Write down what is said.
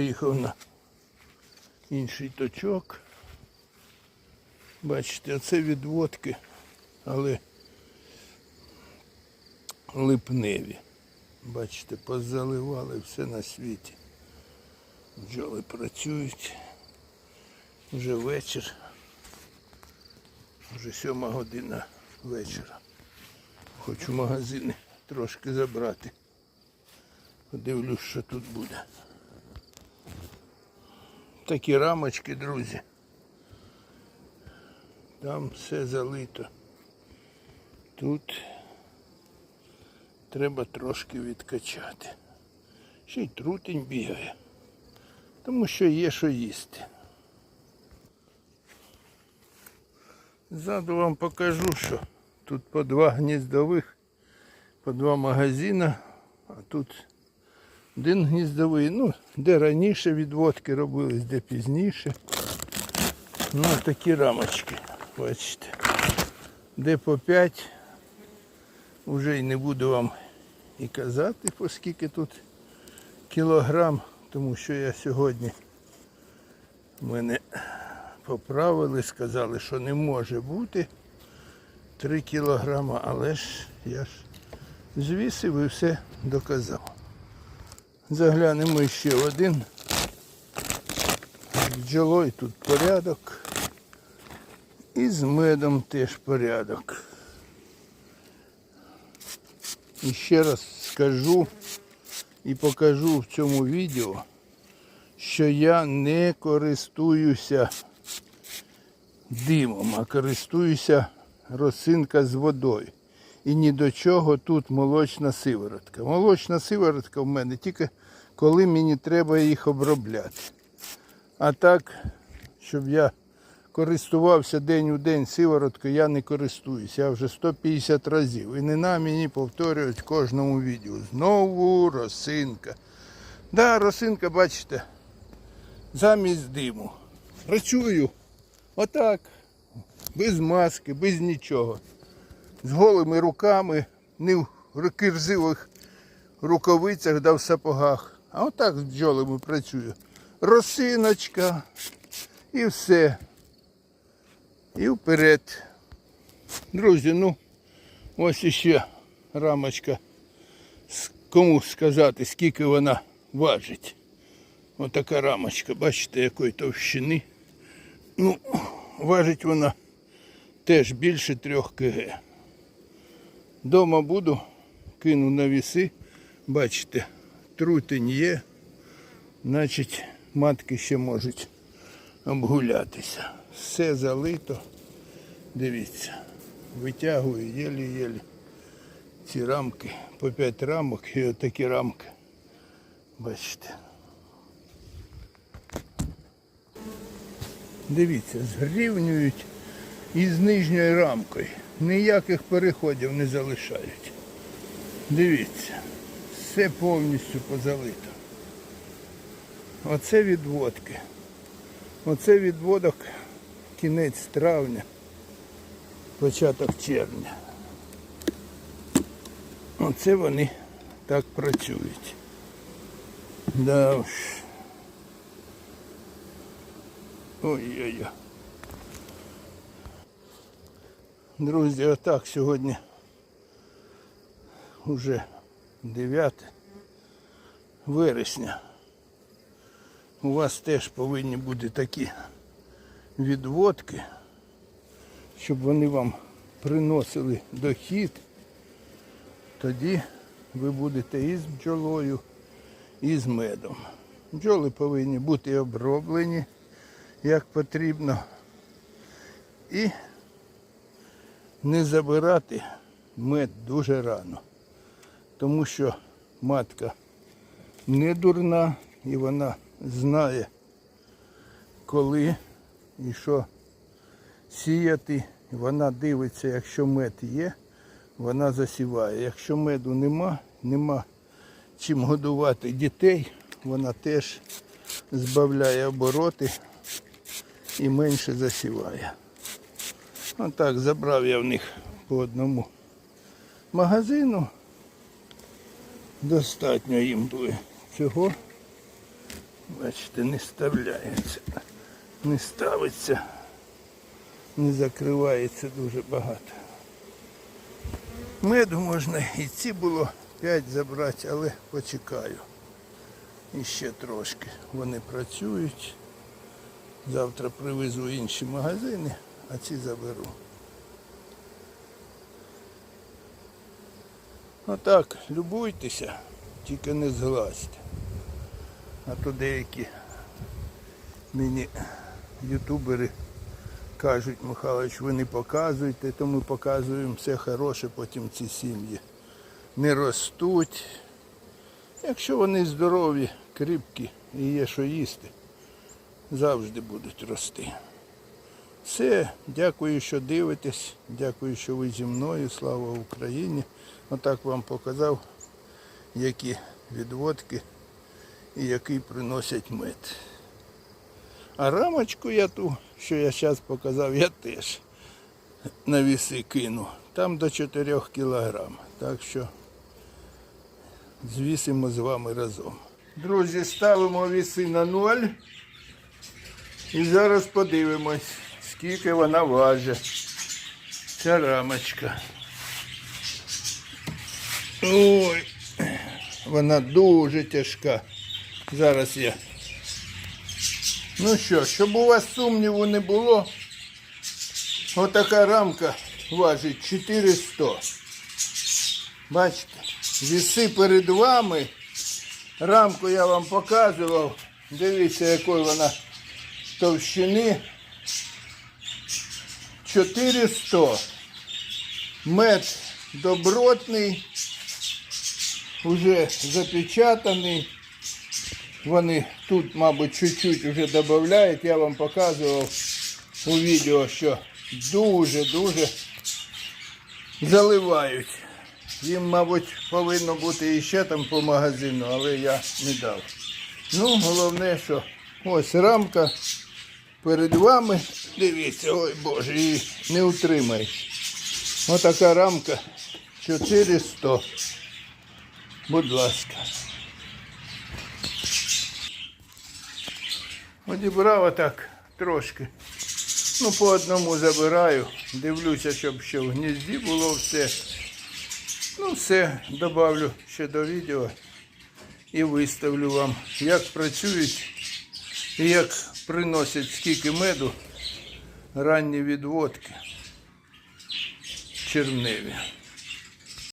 Виїхав на інший точок. Бачите, оце відводки, але липневі. Бачите, позаливали все на світі. Бджоли працюють. Вже вечір. Вже сьома година вечора. Хочу магазини трошки забрати. Подивлюсь, що тут буде. Такі рамочки, друзі. Там все залито. Тут треба трошки відкачати. Ще й трутень бігає. Тому що є що їсти. Ззаду вам покажу, що тут по два гніздових, по два магазина, а тут один гніздовий, ну, де раніше відводки робились, де пізніше. Ну, такі рамочки, бачите. Де по 5, вже й не буду вам і казати, оскільки тут кілограм, тому що я сьогодні мене поправили, сказали, що не може бути 3 кілограма, але ж я ж звісив і все доказав. Заглянемо ще в один. З тут порядок. І з медом теж порядок. І ще раз скажу і покажу в цьому відео, що я не користуюся димом, а користуюся росинка з водою. І ні до чого тут молочна сиворотка. Молочна сиворотка в мене тільки коли мені треба їх обробляти. А так, щоб я користувався день у день сивороткою, я не користуюся. Я вже 150 разів. І не на мені повторюють в кожному відео. Знову росинка. Да, росинка, бачите, замість диму. Працюю отак, без маски, без нічого. З голими руками, не в кирзивих рукавицях да в сапогах. А отак з бджолами працюю. Росиночка і все. І вперед. Друзі, ну ось іще рамочка. Кому сказати, скільки вона важить. Отака рамочка, бачите, якої товщини. Ну, важить вона теж більше трьох кг. Дома буду, кину на віси. Бачите, трутень є, значить матки ще можуть обгулятися. Все залито. Дивіться, витягую єлі-єлі ці рамки, по 5 рамок і отакі рамки. Бачите. Дивіться, зрівнюють із нижньою рамкою. Ніяких переходів не залишають. Дивіться, все повністю позалито. Оце відводки. Оце відводок кінець травня, початок червня. Оце вони так працюють. Да уж. Ой-ой-ой. Друзі, отак сьогодні уже 9 вересня. У вас теж повинні бути такі відводки, щоб вони вам приносили дохід. Тоді ви будете і з бджолою, і з медом. Бджоли повинні бути оброблені як потрібно. І не забирати мед дуже рано. Тому що матка не дурна і вона знає, коли і що сіяти. Вона дивиться, якщо мед є, вона засіває. Якщо меду нема, нема чим годувати дітей, вона теж збавляє обороти і менше засіває. Отак забрав я в них по одному магазину. Достатньо їм буде цього. Бачите, не вставляється, не ставиться, не закривається дуже багато. Меду можна і ці було 5 забрати, але почекаю. І ще трошки. Вони працюють. Завтра привезу інші магазини, а ці заберу. Отак, любуйтеся, тільки не зглазьте. А то деякі мені ютубери кажуть, Михайлович, ви не показуєте, то ми показуємо все хороше, потім ці сім'ї не ростуть. Якщо вони здорові, кріпкі і є що їсти, завжди будуть рости. Все, дякую, що дивитесь, дякую, що ви зі мною. Слава Україні. Отак вам показав, які відводки і який приносять мед. А рамочку я ту, що я зараз показав, я теж на віси кину. Там до 4 кілограм. Так що звісимо з вами разом. Друзі, ставимо віси на ноль. І зараз подивимось, скільки вона важить. Ця рамочка. Ой, вона дуже тяжка. Зараз я. Ну що, щоб у вас сумніву не було, отака рамка важить 400. Бачите, віси перед вами. Рамку я вам показував. Дивіться, якої вона товщини. 400. Мед добротний, вже запечатаний. Вони тут, мабуть, чуть-чуть вже додають. Я вам показував у відео, що дуже-дуже заливають. Їм, мабуть, повинно бути іще там по магазину, але я не дав. Ну, головне, що ось рамка перед вами. Дивіться, ой Боже, її не утримаєш. Отака рамка 400. Будь ласка. Одібрав отак трошки. Ну, по одному забираю. Дивлюся, щоб ще в гнізді було все. Ну, все, добавлю ще до відео і виставлю вам, як працюють і як приносять скільки меду ранні відводки червневі.